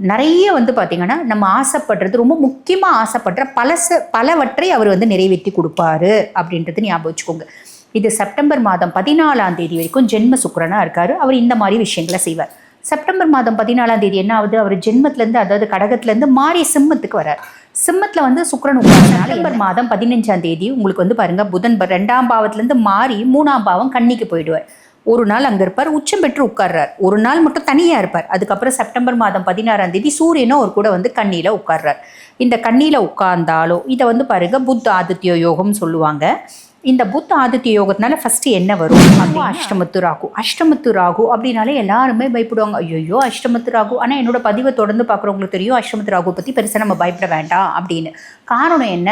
நிறைய வந்து பார்த்தீங்கன்னா நம்ம ஆசைப்படுறது ரொம்ப முக்கியமாக ஆசைப்படுற பலச பலவற்றை அவர் வந்து நிறைவேற்றி கொடுப்பாரு அப்படின்றது ஞாபகம் வச்சுக்கோங்க. இது செப்டம்பர் மாதம் பதினாலாம் தேதி வரைக்கும் ஜென்ம சுக்கரனாக இருக்காரு. அவர் இந்த மாதிரி விஷயங்களை செய்வார். செப்டம்பர் மாதம் பதினாலாம் தேதி என்ன ஆகுது? அவர் ஜென்மத்துலேருந்து அதாவது கடகத்துலேருந்து மாறி சிம்மத்துக்கு வரார் சிம்மத்தில் வந்து சுக்கரன் உட்கார்ந்தனால செப்டம்பர் மாதம் பதினஞ்சாம் தேதி உங்களுக்கு வந்து பாருங்கள் புதன் ரெண்டாம் பாவத்துலேருந்து மாறி மூணாம் பாவம் கன்னிக்கு போயிடுவார். ஒரு நாள் அங்கே இருப்பார் உச்சம் பெற்று உட்கார்றார். ஒரு நாள் மட்டும் தனியாக இருப்பார். அதுக்கப்புறம் செப்டம்பர் மாதம் பதினாறாம் தேதி சூரியனும் அவர் கூட வந்து கண்ணியில் உட்கார்றார். இந்த கண்ணியில் உட்கார்ந்தாலோ இதை வந்து பாருங்க புத்த ஆதித்ய யோகம்னு சொல்லுவாங்க. இந்த புத்த ஆதித்ய யோகத்தினால ஃபர்ஸ்ட் என்ன வரும்? அப்படின்னா அஷ்டமத்து ராகு அஷ்டமத்து ராகு அப்படின்னாலே எல்லாருமே பயப்படுவாங்க. ஐயோ அஷ்டமத்து ராகு. ஆனால் என்னோட பதிவை தொடர்ந்து பார்க்குறவங்களுக்கு தெரியும் அஷ்டமத்து ராகு பற்றி பெருசாக நம்ம பயப்பட வேண்டாம் அப்படின்னு. காரணம் என்ன?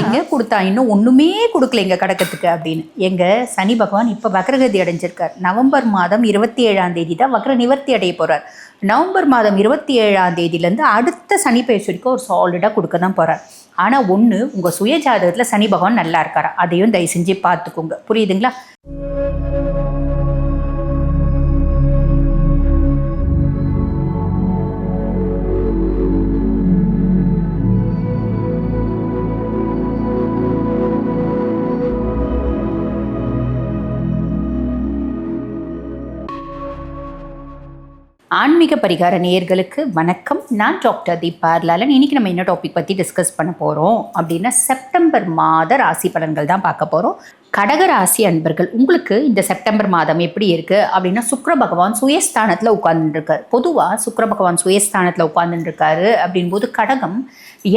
எங்க கொடுத்தா இன்னும் ஒன்றுமே கொடுக்கலைங்க கடக்கத்துக்கு அப்படின்னு. எங்க? சனி பகவான் இப்போ வக்ரகதி அடைஞ்சிருக்கார். நவம்பர் மாதம் இருபத்தி ஏழாம் தேதி தான் வக்ர நிவர்த்தி அடைய போறார். நவம்பர் மாதம் இருபத்தி ஏழாம் தேதியிலேருந்து அடுத்த சனி பயிற்சி வரைக்கும் ஒரு சாலிடாக கொடுக்க தான் போகிறார் ஆனால் ஒன்று உங்கள் சுய ஜாதகத்தில் சனி பகவான் நல்லா இருக்காரா? அதையும் தயவு செஞ்சு பார்த்துக்கோங்க. புரியுதுங்களா? ஆன்மீக பரிகார நேயர்களுக்கு வணக்கம். நான் டாக்டர் தீபார்லாலன் லாலன் இன்னைக்கு நம்ம என்ன டாபிக் பற்றி டிஸ்கஸ் பண்ண போகிறோம் அப்படின்னா செப்டம்பர் மாத ராசி பலன்கள் தான் பார்க்க போகிறோம் கடக ராசி அன்பர்கள் உங்களுக்கு இந்த செப்டம்பர் மாதம் எப்படி இருக்குது அப்படின்னா சுக்ர பகவான் சுயஸ்தானத்தில் உட்கார்ந்துருக்கார். பொதுவாக சுக்ர பகவான் சுயஸ்தானத்தில் உட்கார்ந்துருக்காரு அப்படின்போது கடகம்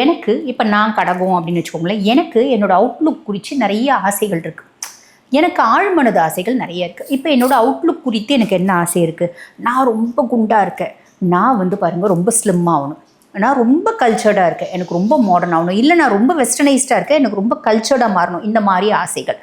எனக்கு இப்போ நான் கடகம் அப்படின்னு வச்சுக்கோங்களேன் எனக்கு என்னோடய அவுட்லுக் குறித்து நிறைய ஆசைகள் இருக்குது எனக்கு ஆழ்மனது ஆசைகள் நிறைய இருக்குது இப்போ என்னோடய அவுட்லுக் குறித்து எனக்கு என்ன ஆசை இருக்குது நான் ரொம்ப குண்டாக இருக்கேன். நான் வந்து பாருங்கள் ரொம்ப ஸ்லிம் ஆகணும். நான் ரொம்ப கல்ச்சர்டாக இருக்கேன். எனக்கு ரொம்ப மாடர்ன் ஆகணும். இல்லை நான் ரொம்ப வெஸ்டர்னைஸ்டாக இருக்கேன். எனக்கு ரொம்ப கல்ச்சர்டாக மாறணும். இந்த மாதிரி ஆசைகள்.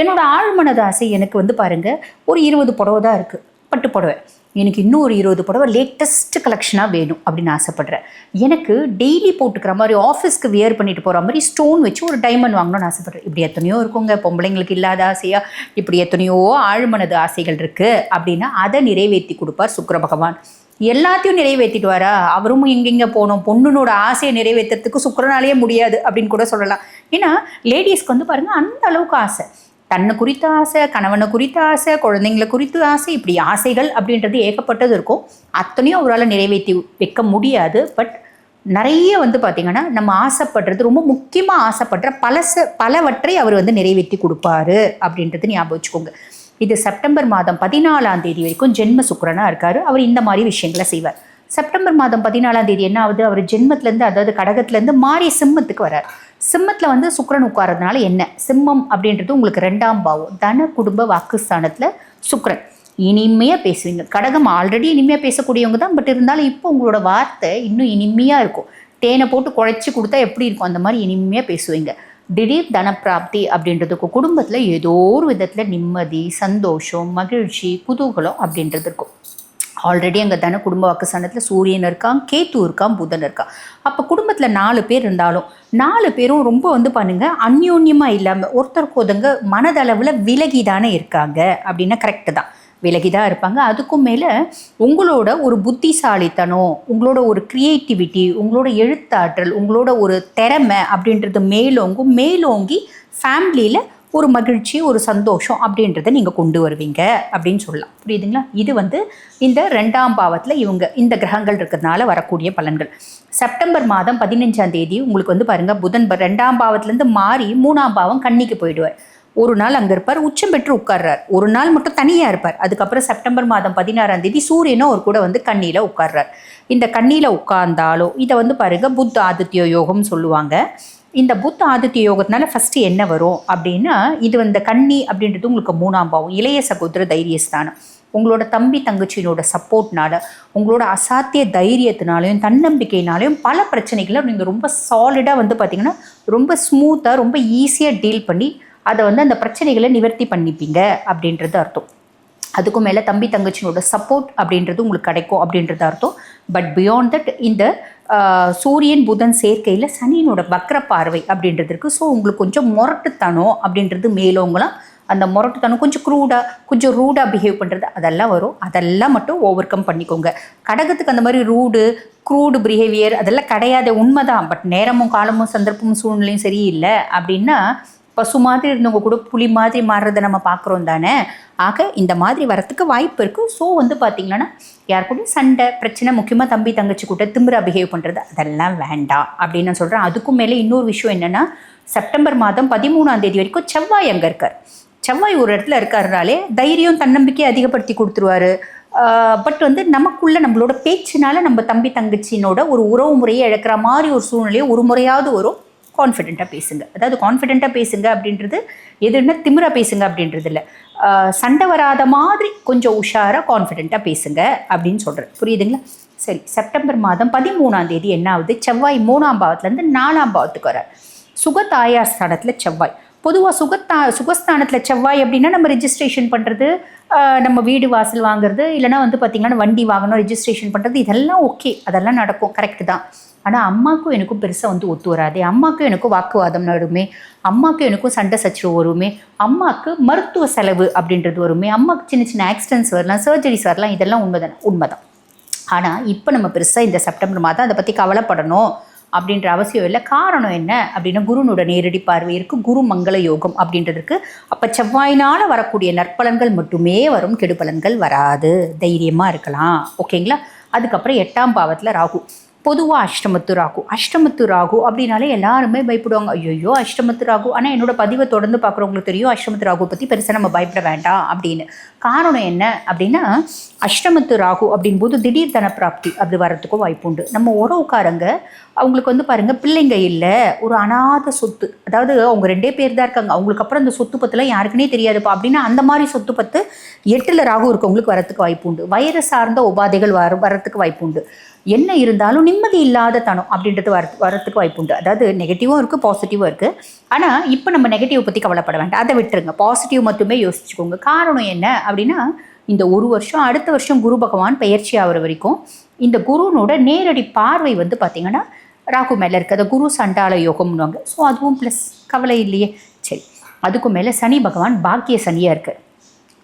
என்னோடய ஆழ்மனது ஆசை எனக்கு வந்து பாருங்கள் ஒரு இருபது புடவை தான் இருக்குது பட்டு புடவை. எனக்கு இன்னும் ஒரு இருபது புடவை லேட்டஸ்ட் கலெக்ஷனாக வேணும் அப்படின்னு ஆசைப்பட்றேன். எனக்கு டெய்லி போட்டுக்கிற மாதிரி ஆஃபீஸ்க்கு வியர் பண்ணிட்டு போகிற மாதிரி ஸ்டோன் வச்சு ஒரு டைமண்ட் வாங்கணும்னு ஆசைப்பட்றேன். இப்படி எத்தனையோ இருக்குங்க. பொம்பளைங்களுக்கு இல்லாத ஆசையாக இப்படி எத்தனையோ ஆழ்மனது ஆசைகள் இருக்குது அப்படின்னா அதை நிறைவேற்றி கொடுப்பார் சுக்கிர பகவான். எல்லாத்தையும் நிறைவேற்றிட்டு வரா அவரும் எங்கெங்கே போகணும். பொண்ணுனோட ஆசையை நிறைவேற்றுறதுக்கு சுக்கிரனாலேயே முடியாது அப்படின்னு கூட சொல்லலாம். ஏன்னா லேடிஸ்க்கு வந்து பாருங்கள் அந்த அளவுக்கு ஆசை. தன்னை குறித்த ஆசை கணவனை குறித்த ஆசை குழந்தைங்களை குறித்த ஆசை இப்படி ஆசைகள் அப்படின்றது ஏகப்பட்டது இருக்கும். அத்தனையும் அவரால் நிறைவேற்றி வைக்க முடியாது. பட் நிறைய வந்து பார்த்திங்கன்னா நம்ம ஆசைப்படுறது ரொம்ப முக்கியமாக ஆசைப்படுற பலச பலவற்றை அவர் வந்து நிறைவேற்றி கொடுப்பாரு அப்படின்றது ஞாபகம் வச்சுக்கோங்க. இது செப்டம்பர் மாதம் பதினாலாம் தேதி வரைக்கும் ஜென்ம சுக்கரனாக இருக்கார். அவர் இந்த மாதிரி விஷயங்களை செய்வார். செப்டம்பர் மாதம் பதினாலாம் தேதி என்ன ஆகுது? அவர் ஜென்மத்திலேருந்து அதாவது கடகத்துலேருந்து மாறி சிம்மத்துக்கு வரார். சிம்மத்தில் வந்து சுக்கரன் உட்கார்றதுனால என்ன? சிம்மம் அப்படின்றது உங்களுக்கு ரெண்டாம் பாவம். தன குடும்ப வாக்குஸ்தானத்தில் சுக்கரன். இனிமையாக பேசுவீங்க. கடகம் ஆல்ரெடி இனிமையாக பேசக்கூடியவங்க தான் பட் இருந்தாலும் இப்போ உங்களோட வார்த்தை இன்னும் இனிமையாக இருக்கும். தேனை போட்டு குழைச்சி கொடுத்தா எப்படி இருக்கும்? அந்த மாதிரி இனிமையாக பேசுவீங்க. திடீர் தனப்பிராப்தி அப்படின்றதுக்கு குடும்பத்தில் ஏதோ ஒரு விதத்தில் நிம்மதி சந்தோஷம் மகிழ்ச்சி குதூகலம் அப்படின்றது இருக்கும். ஆல்ரெடி அங்கே தன குடும்ப வாக்குஸ்தானத்தில் சூரியன் இருக்கான் கேத்து இருக்கான் புதன் இருக்கான். அப்போ குடும்பத்தில் நாலு பேர் இருந்தாலும் நாலு பேரும் ரொம்ப வந்து பண்ணுங்கள் அந்யோன்யமாக இல்லாமல் ஒருத்தருக்கு ஒதுங்க மனதளவில் விலகி தானே இருக்காங்க அப்படின்னா கரெக்டு தான். விலகி தான் இருப்பாங்க. அதுக்கும் மேலே உங்களோட ஒரு புத்திசாலித்தனம் உங்களோட ஒரு க்ரியேட்டிவிட்டி உங்களோட எழுத்தாற்றல் உங்களோட ஒரு திறமை அப்படின்றது மேலோங்கும் மேலோங்கி ஃபேமிலியில் ஒரு மகிழ்ச்சி ஒரு சந்தோஷம் அப்படின்றத நீங்கள் கொண்டு வருவீங்க அப்படின்னு சொல்லலாம். புரியுதுங்களா? இது வந்து இந்த ரெண்டாம் பாவத்தில் இவங்க இந்த கிரகங்கள் இருக்கிறதுனால வரக்கூடிய பலன்கள். செப்டம்பர் மாதம் பதினஞ்சாம் தேதி உங்களுக்கு வந்து பாருங்கள் புதன் ரெண்டாம் பாவத்துலேருந்து மாறி மூணாம் பாவம் கன்னிக்கு போயிடுவார். ஒரு நாள் அங்கே இருப்பார் உச்சம் பெற்று உட்கார்றார். ஒரு நாள் மட்டும் தனியாக இருப்பார். அதுக்கப்புறம் செப்டம்பர் மாதம் பதினாறாம் தேதி சூரியனும் அவர் கூட வந்து கண்ணியில் உட்கார்றார். இந்த கண்ணியில் உட்கார்ந்தாலோ இதை வந்து பாருங்க புத்த ஆதித்ய யோகம்னு சொல்லுவாங்க. இந்த புத்த ஆதித்ய யோகத்தினால ஃபஸ்ட்டு என்ன வரும் அப்படின்னா இது இந்த கன்னி அப்படின்றது உங்களுக்கு மூணாம் பாவம் இளைய சகோதர தைரியஸ்தானம். உங்களோட தம்பி தங்கச்சியினோட சப்போர்ட்னால உங்களோட அசாத்திய தைரியத்தினாலையும் தன்னம்பிக்கையினாலையும் பல பிரச்சனைகளை நீங்கள் ரொம்ப சாலிடாக வந்து பார்த்தீங்கன்னா ரொம்ப ஸ்மூத்தாக ரொம்ப ஈஸியாக டீல் பண்ணி அதை வந்து அந்த பிரச்சனைகளை நிவர்த்தி பண்ணிப்பீங்க அப்படின்றது அர்த்தம். அதுக்கும் மேலே தம்பி தங்கச்சியோட சப்போர்ட் அப்படின்றது உங்களுக்கு கிடைக்கும் அப்படின்றது அர்த்தம். பட் பியாண்ட் தட் இந்த சூரியன் புதன் சேர்க்கையில் சனியினோட வக்ர பார்வை அப்படின்றது இருக்குது ஸோ உங்களுக்கு கொஞ்சம் முரட்டுத்தனம் அப்படின்றது மேலோங்கலாம். அந்த முரட்டுத்தனம் கொஞ்சம் க்ரூடாக கொஞ்சம் ரூடாக பிஹேவ் பண்ணுறது அதெல்லாம் வரும். அதெல்லாம் மட்டும் ஓவர் கம் பண்ணிக்கோங்க. கடகத்துக்கு அந்த மாதிரி ரூடு க்ரூடு பிஹேவியர் அதெல்லாம் கிடையாது உண்மைதான். பட் நேரமும் காலமும் சந்தர்ப்பமும் சூழ்நிலையும் சரியில்லை அப்படின்னா பசு மாதிரி இருந்தவங்க கூட புலி மாதிரி மாறுறதை நம்ம பார்க்குறோம் தானே? ஆக இந்த மாதிரி வரத்துக்கு வாய்ப்பு இருக்குது ஸோ வந்து பார்த்திங்கன்னா யார் கூடயும் சண்டை பிரச்சனை முக்கியமாக தம்பி தங்கச்சி கூட திமிரா பிஹேவ் பண்ணுறது அதெல்லாம் வேண்டாம் அப்படின்னு நான் சொல்கிறேன் அதுக்கும் மேலே இன்னொரு விஷயம் என்னென்னா செப்டம்பர் மாதம் பதிமூணாம் தேதி வரைக்கும் செவ்வாய் அங்கே இருக்கார். செவ்வாய் ஒரு இடத்துல இருக்காருனாலே தைரியம் தன்னம்பிக்கையை அதிகப்படுத்தி கொடுத்துருவாரு. பட் வந்து நமக்குள்ள நம்மளோட பேச்சினால நம்ம தம்பி தங்கச்சினோட ஒரு உறவு முறையை இழக்கிற மாதிரி ஒரு சூழ்நிலையை ஒரு முறையாவது வரும். கான்ஃபிடெண்ட்டாக பேசுங்க. அதாவது கான்ஃபிடெண்ட்டாக பேசுங்க அப்படின்றது எதுன்னா திமிரா பேசுங்க அப்படின்றது இல்லை. சண்டை வராத மாதிரி கொஞ்சம் உஷாராக கான்ஃபிடெண்ட்டாக பேசுங்க அப்படின்னு சொல்கிறேன் புரியுதுங்களா? சரி செப்டம்பர் மாதம் பதிமூணாம் தேதி என்ன ஆகுது? செவ்வாய் மூணாம் பாவத்துலேருந்து நாலாம் பாவத்துக்கு வரார். சுகதாயார் ஸ்தானத்தில் செவ்வாய். பொதுவாக சுகத்தா சுகஸ்தானத்தில் செவ்வாய் அப்படின்னா நம்ம ரிஜிஸ்ட்ரேஷன் பண்ணுறது நம்ம வீடு வாசல் வாங்குறது இல்லைனா வந்து பார்த்திங்கன்னா வண்டி வாங்கணும் ரெஜிஸ்ட்ரேஷன் பண்ணுறது இதெல்லாம் ஓகே அதெல்லாம் நடக்கும். கரெக்டு தான். ஆனால் அம்மாவுக்கும் எனக்கும் பெருசாக வந்து ஒத்து வராது. அம்மாவுக்கும் எனக்கும் வாக்குவாதம் நடுமே அம்மாவுக்கும் எனக்கும் சண்டை சச்சரவு வருமே. அம்மாவுக்கு மருத்துவ செலவு அப்படின்றது வருமே. அம்மாவுக்கு சின்ன சின்ன ஆக்சிடென்ட்ஸ் வரலாம் சர்ஜரிஸ் வரலாம் இதெல்லாம் உண்மைதான். உண்மைதான். ஆனால் இப்போ நம்ம பெருசாக இந்த செப்டம்பர் மாதம் அதை பற்றி கவலைப்படணும். அப்படின்ற அவசியம் இல்லை. காரணம் என்ன அப்படின்னா குருனோட நேரடி பார்வை இருக்குது குரு மங்கள யோகம் அப்படின்றதுக்கு அப்போ செவ்வாயினால் வரக்கூடிய நற்பலன்கள் மட்டுமே வரும் கெடுபலன்கள் வராது. தைரியமாக இருக்கலாம். ஓகேங்களா? அதுக்கப்புறம் எட்டாம் பாவத்தில் ராகு. பொதுவாக அஷ்டமத்து ராகு. அஷ்டமத்து ராகு அப்படின்னாலே எல்லாருமே பயப்படுவாங்க. ஐயோ அஷ்டமத்து ராகு. ஆனால் என்னோட பதிவை தொடர்ந்து பார்க்குறவங்களுக்கு தெரியும் அஷ்டமத்து ராகு பற்றி பெருசாக நம்ம பயப்பட வேண்டாம் அப்படின்னு. காரணம் என்ன அப்படின்னா அஷ்டமத்து ராகு அப்படின்போது திடீர் தன பிராப்தி அப்படி வர்றதுக்கும் வாய்ப்பு உண்டு. நம்ம உறவுக்காரங்க அவங்களுக்கு வந்து பாருங்கள் பிள்ளைங்க இல்லை ஒரு அனாத சொத்து. அதாவது அவங்க ரெண்டே பேர் தான் இருக்காங்க. அவங்களுக்கு அப்புறம் அந்த சொத்து பத்துலாம் யாருக்குனே தெரியாதுப்பா அப்படின்னா அந்த மாதிரி சொத்து பத்து எட்டில் ராகு இருக்கவங்களுக்கு வரத்துக்கு வாய்ப்பு உண்டு. வைரஸ் சார்ந்த உபாதைகள் வர வரத்துக்கு வாய்ப்பு உண்டு. என்ன இருந்தாலும் நிம்மதி இல்லாத தனம் அப்படின்றது வர வரத்துக்கு வாய்ப்பு உண்டு. அதாவது நெகட்டிவும் இருக்குது பாசிட்டிவும் இருக்குது ஆனால் இப்போ நம்ம நெகட்டிவ் பற்றி கவலைப்பட வேண்டாம். அதை விட்டுருங்க. பாசிட்டிவ் மட்டுமே யோசிச்சுக்கோங்க. காரணம் என்ன அப்படின்னா இந்த ஒரு வருஷம் அடுத்த வருஷம் குரு பகவான் பயிற்சி ஆகிற வரைக்கும் இந்த குருனோட நேரடி பார்வை வந்து பார்த்திங்கன்னா ராகு மேலே இருக்குது அதை குரு சண்டால யோகம்னுவாங்க. ஸோ அதுவும் ப்ளஸ் கவலை இல்லையே. சரி. அதுக்கும் மேலே சனி பகவான் பாக்கிய சனியாக இருக்குது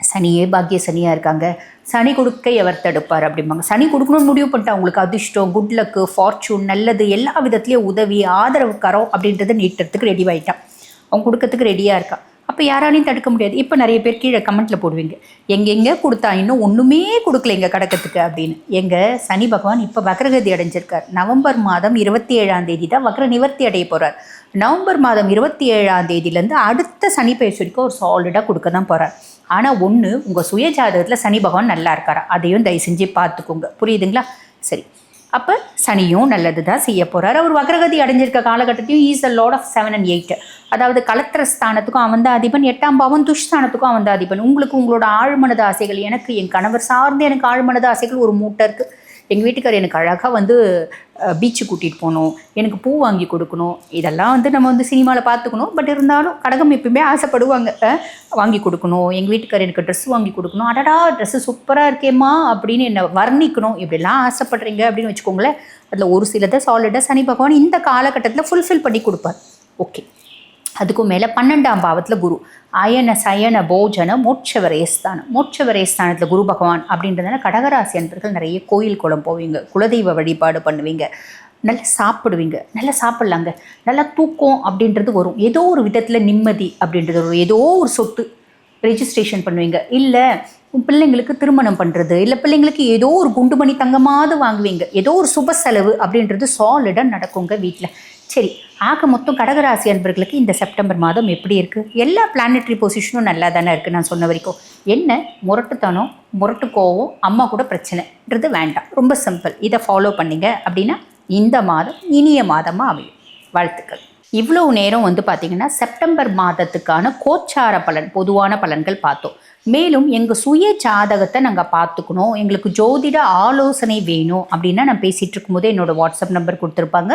சனியே பாக்கிய சனியாக இருக்காங்க. சனி கொடுக்க எவர் தடுப்பார் அப்படிம்பாங்க. சனி கொடுக்கணும்னு முடிவு பண்ணிட்டு அவங்களுக்கு அதிர்ஷ்டம் குட் லக்கு ஃபார்ச்சூன் நல்லது எல்லா விதத்துலேயும் உதவி ஆதரவு கரம் அப்படின்றத நீட்டுறதுக்கு ரெடி ஆகிட்டான் அவங்க கொடுக்கறதுக்கு ரெடியாக இருக்கான் அப்போ யாராலையும் தடுக்க முடியாது. இப்போ நிறைய பேர் கீழே கமெண்ட்டில் போடுவீங்க. எங்கெங்கே கொடுத்தா இன்னும் ஒன்றுமே கொடுக்கல எங்கள் கடக்கத்துக்கு அப்படின்னு. எங்கள் சனி பகவான் இப்போ வக்ரகதி அடைஞ்சிருக்கார். நவம்பர் மாதம் இருபத்தி ஏழாம் தேதி தான் வக்ர நிவர்த்தி அடைய போகிறார் நவம்பர் மாதம் இருபத்தி ஏழாம் தேதியிலேருந்து அடுத்த சனி பயிற்சி வரைக்கும் ஒரு சாலிடாக கொடுக்க தான் போகிறார் ஆனால் ஒன்று உங்கள் சுய ஜாதகத்தில் சனி பகவான் நல்லா இருக்காரா? அதையும் தயவு செஞ்சு பார்த்துக்கோங்க. புரியுதுங்களா? சரி. அப்போ சனியும் நல்லது தான் செய்ய போகிறார் அவர் வக்ரகதி அடைஞ்சிருக்க காலகட்டத்தையும் is a lot of seven and eight அதாவது கலத்திர ஸ்தானத்துக்கும் அவன் தான் அதிபன். எட்டாம் பாவம் துஷ்தானத்துக்கும் அவன் தான் அதிபன். உங்களுக்கு உங்களோட ஆழ்மனது ஆசைகள் எனக்கு என் கணவர் சார்ந்து எனக்கு ஆழ்மனது ஆசைகள் ஒரு மூட்டை இருக்குது எங்கள் வீட்டுக்கார் எனக்கு அழகாக வந்து பீச்சு கூட்டிகிட்டு போகணும் எனக்கு பூ வாங்கி கொடுக்கணும். இதெல்லாம் வந்து நம்ம வந்து சினிமாவில் பார்த்துக்கணும். பட் இருந்தாலும் கடகம் எப்பயுமே ஆசைப்படுவாங்க. வாங்கி கொடுக்கணும். எங்கள் வீட்டுக்கார் எனக்கு ட்ரெஸ் வாங்கி கொடுக்கணும். அடடா ட்ரெஸ்ஸு சூப்பராக இருக்கேம்மா அப்படின்னு என்னை வர்ணிக்கணும். இப்படிலாம் ஆசைப்படுறீங்க அப்படின்னு வச்சுக்கோங்களேன். அதில் ஒரு சிலதை சாலிடாக சனி பகவான் இந்த காலகட்டத்தில் ஃபுல்ஃபில் பண்ணி கொடுப்பார். ஓகே அதுக்கும் மேலே பன்னெண்டாம் பாவத்தில் குரு. அயன சயன போஜன மோட்சவரேஸ்தானம். மோட்சவரேஸ்தானத்தில் குரு பகவான் அப்படின்றதுனால கடகராசி அன்பர்கள் நிறைய கோயில் குளம் போவீங்க. குலதெய்வ வழிபாடு பண்ணுவீங்க. நல்லா சாப்பிடுவீங்க. நல்லா சாப்பிட்லாங்க. நல்லா தூக்கம் அப்படின்றது வரும். ஏதோ ஒரு விதத்தில் நிம்மதி அப்படின்றது வரும். ஏதோ ஒரு சொத்து ரெஜிஸ்ட்ரேஷன் பண்ணுவீங்க. இல்லை பிள்ளைங்களுக்கு திருமணம் பண்ணுறது இல்லை பிள்ளைங்களுக்கு ஏதோ ஒரு குண்டு மணி தங்கமாவது வாங்குவீங்க. ஏதோ ஒரு சுப செலவு அப்படின்றது சாலிடாக நடக்குங்க வீட்டில் சரி ஆக மொத்தம் கடகராசி அன்பர்களுக்கு இந்த செப்டம்பர் மாதம் எப்படி இருக்குது எல்லா பிளானட்ரி பொசிஷனும் நல்லா தானே இருக்குது நான் சொன்ன வரைக்கும். என்ன? முரட்டுத்தனம் முரட்டு கோவம் அம்மா கூட பிரச்சனைன்றது வேண்டாம். ரொம்ப சிம்பிள் இதை ஃபாலோ பண்ணிங்க அப்படின்னா இந்த மாதம் இனிய மாதமாக அமையும். வாழ்த்துக்கள். இவ்வளோ நேரம் வந்து பார்த்திங்கன்னா செப்டம்பர் மாதத்துக்கான கோச்சார பலன் பொதுவான பலன்கள் பார்த்தோம். மேலும் எங்கள் சுய ஜாதகத்தை நாங்கள் பார்த்துக்கணும். எங்களுக்கு ஜோதிட ஆலோசனை வேணும் அப்படின்னா நான் பேசிகிட்டு இருக்கும்போது என்னோடய வாட்ஸ்அப் நம்பர் கொடுத்துருப்பாங்க.